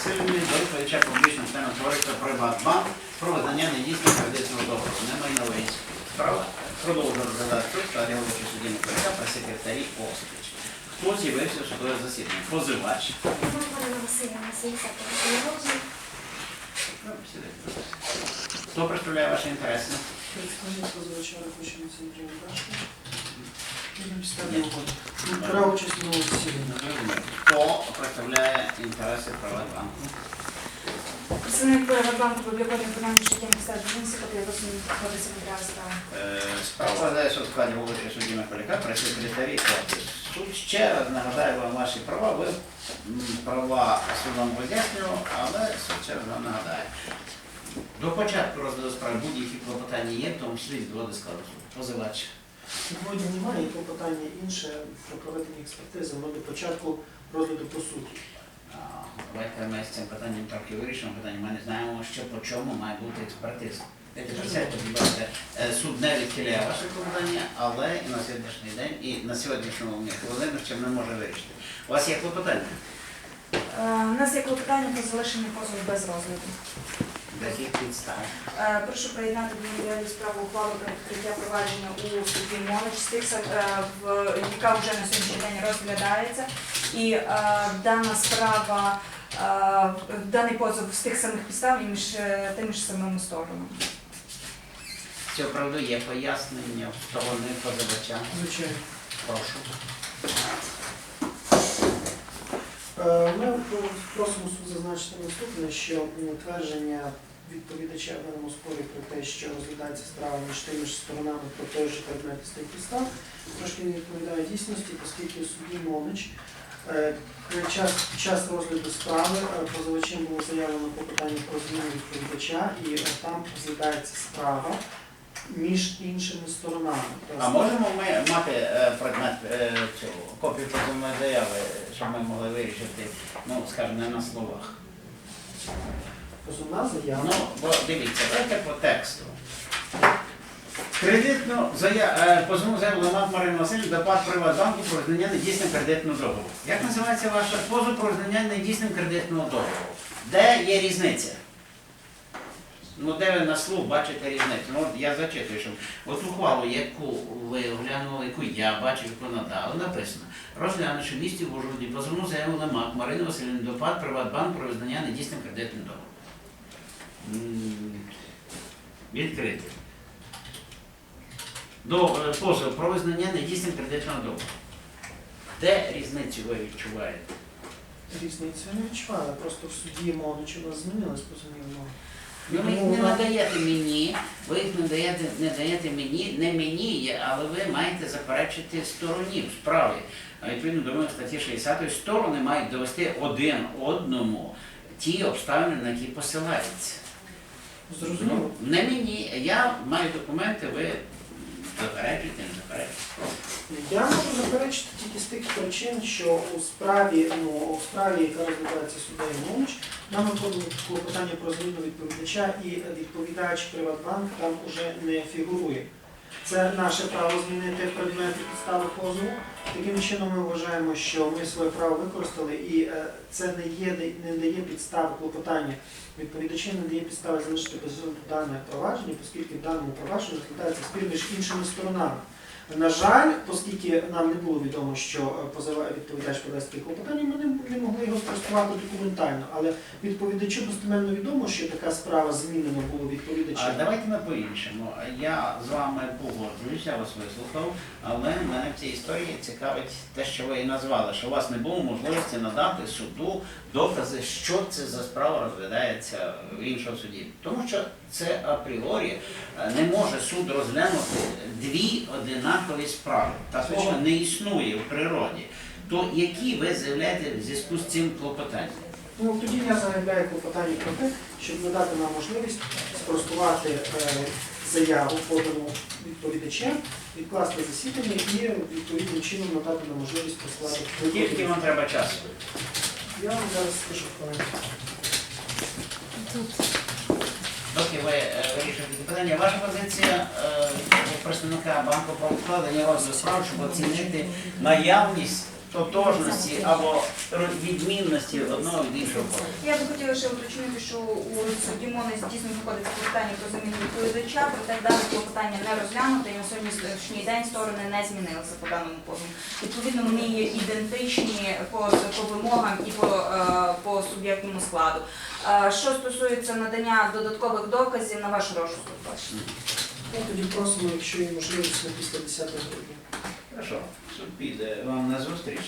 Васильівни до відповідача публічного акціонерного товариства «Приватбанк» про визнання недійсного кредитного договору. Не Немайновий справа. Продовжує розглядати та головуючий судді Миколаївка при секретарі Осліч. Хто з'явився в судове засідання? Позивач. Івана Васильівна, 70 років. Хто представляє ваші інтереси? Представник позивача Рахущина Центрі Лукашко. Засіданні. Зрозуміло. Хто представляє інтереси «Приватбанку»? Представник Приватбанку публікує виконання життя міста Жінці, котрий висунув секретаря справи. Справа розглядається у складі головуючого судді Миколаївка при секретарі Осліч. Суд ще раз нагадає вам ваші права. Ви права судом роз'яснював, але суд ще раз вам нагадає. До початку розгляду справи будь-які клопотання є, в тому числі від води складу суду. Позивач. Сьогодні немає, і клопотання інше про проведення експертизи, воно до початку розгляду по суті. Давайте ми з цим питанням трохи вирішимо питання. Ми не знаємо, що по чому має бути експертиза. Е, Суд не відхиляє ваше клопотання, але і на сьогоднішній день, і на сьогоднішньому дні хвилину ще не може вирішити. У вас є клопотання? Е, У нас є клопотання про залишення позову без розгляду. З яких підстав? Е, Прошу приєднати до справи ухвалу про відкриття провадження у суді Монич, е, в- яка вже на сьогоднішній день розглядається. І е, дана справа, даний позов з тих самих підстав і між тими ж самими сторонами. З цього правду є пояснення сторони позивача. Звичайно. Прошу. Е, Ми просимо суд зазначити наступне, що твердження відповідача в даному спорі про те, що розглядається справа між тими ж сторонами про той же предмет і підстав, трошки не відповідає дійсності, оскільки судді Монич е, під час, час розгляду справи е, позивачем було заявлено попитання про зміну відповідача, і е, там розглядається справа між іншими сторонами. А можемо ми мати е, предмет е, цього копію позовної заяви, щоб ми могли вирішити, ну, скажімо, не на словах. Позовна заява. Ну, бо дивіться, давайте по тексту. Кредитну зая... е, позовну заяву Ламат Марина Васильівна до ПАД Приватбанку про визнання недійсним кредитного договору. Як називається ваша позов про визнання недійсним кредитного договору? Де є різниця? Ну, де ви на слух бачите різницю? Ну, я зачитую, що от ухвалу, яку ви оглянули, яку я бачив, яку надали, написано, розглянувши в місті в Ужгороді позовну заяву Лемак Марини Васильівни до ПАД Приватбанк про визнання недійсним кредитним договором. Відкрити. До е, позову про визнання недійсним кредитного договору. Де різницю ви відчуваєте? Різницю не відчувала, просто в суді Монич у нас змінилась позовні вимоги. Ну, ви їх не надаєте мені, ви їх не даєте, не даєте мені, не мені, але ви маєте заперечити стороні в справі. А Відповідно до статті 60 сторони мають довести один одному ті обставини, на які посилаються. Зрозуміло. Ну, не мені, я маю документи, ви заперечуєте, не заперечуєте. Я можу заперечити тільки з тих причин, що у справі, ну, у справі, яка розглядається суддею Монич, нам виходить клопотання про зміну відповідача і відповідач Приватбанк там уже не фігурує. Це наше право змінити предмети підстави позову. Таким чином ми вважаємо, що ми своє право використали і е, це не є не дає підстави клопотання. Відповідачі не дає підстави залишити без розгляду дане провадження, оскільки в даному провадженні розглядається спір між іншими сторонами. На жаль, оскільки нам не було відомо, що е, відповідач подасть таке клопотання, ми не- могли його спростувати документально. Але відповідачу достеменно відомо, що така справа змінена було А давайте ми по-іншому. Я з вами погоджуюся, вас вислухав, але мене в цій історії цікавить те, що ви і назвали, що у вас не було можливості надати суду докази, що це за справа розглядається в іншому суді. Тому що це апріорі е, не може суд розглянути дві одинакові справи. Такого не існує в природі. То які ви заявляєте в зв'язку з цим клопотанням? Ну тоді я заявляю клопотання про те, щоб надати нам можливість спростувати е, заяву, подану відповідачем, відкласти засідання і відповідним чином надати нам можливість прослати. Скільки вам треба часу? Я вам зараз скажу хвилину. Доки ви е, вирішуєте питання, ваша позиція е, як представника банку про вкладення розгляду справ, щоб оцінити наявність тотожності або відмінності одного від іншого. Я би хотіла ще уточнити, що у судді Монець дійсно знаходиться клопотання про заміну відповідача, проте дане клопотання не розглянуто і на сьогоднішній день сторони не змінилися по даному позову. Відповідно, вони є ідентичні по, по вимогам і по, е, по суб'єктному складу. Е, Що стосується надання додаткових доказів, на ваш розсуд. Ну, тоді просимо, якщо є можливість, на після 10 грудня. Хорошо, суд піде вам на зустріч,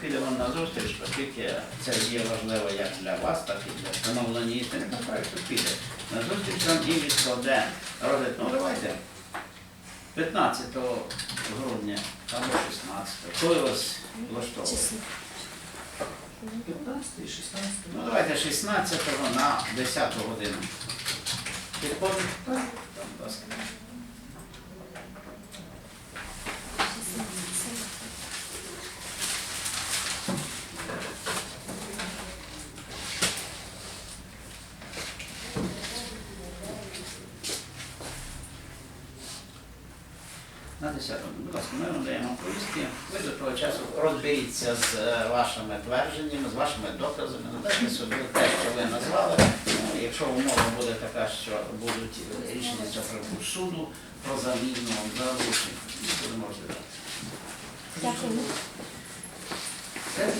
піде вам на зустріч, оскільки це є важливо як для вас, так і для встановлення істини. Суд піде на зустріч вам і відкладе розгляд. Ну давайте 15 грудня або 16. Коли вас влаштовує? 15 і 16. Ну давайте 16 на 10 годину. Підходить? Так. Будь ласка. На 10. Будь ласка, ми вам даємо повістки. Ви до того часу розберіться з е, вашими твердженнями, з вашими доказами, надайте собі те, що ви назвали. Е, якщо умова буде така, що будуть рішення цього суду про заміну заручень, будемо розглядати. Дякую. Це,